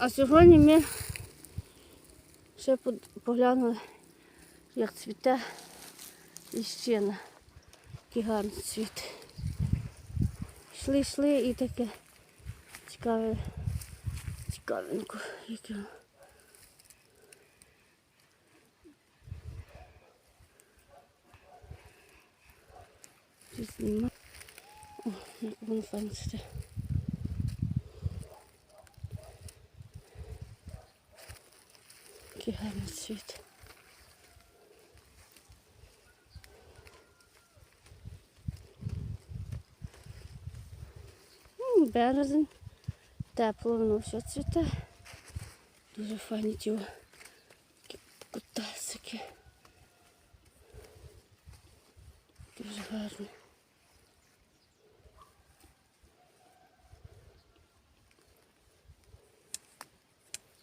А сьогодні ми ще поглянули, як цвіте ліщина. Який гарний цвіт. Йшли, йшли і таке цікаве, цікавенько. Яке. О, як воно цвіте. Який гарний цвіт. Березень. Тепло, воно все цвіте. Дуже файні ті кутасики. Дуже гарно.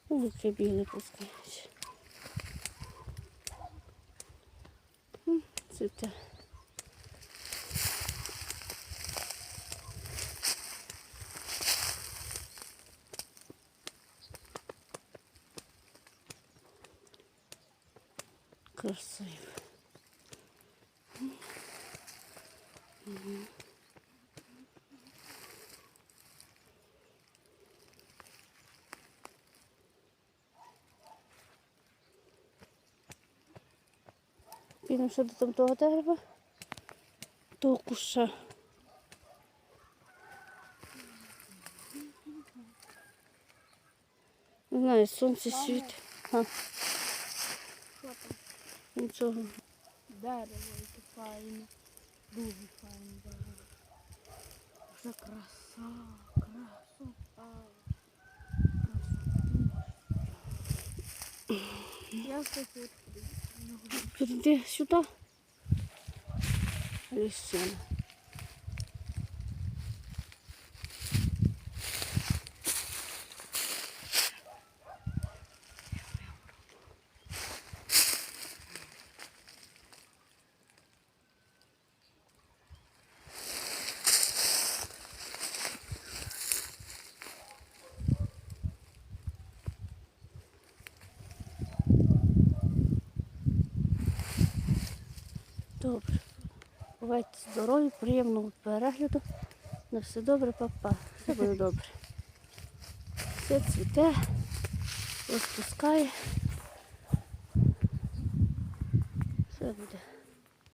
Яке біле пускають. Цвіте. Красиво. Підемо ще до там того дерева. Того куша. Не знаю, сонце світить. Нічого. Дерево яке файне. Дуже файне дерево. Вже краса, красота. Красота. Я все тут. Підійди сюди. Ліщина. Добре. Бувайте здорові, приємного перегляду. На все добре, папа. Все буде добре. Все цвіте, розпускає. Все буде.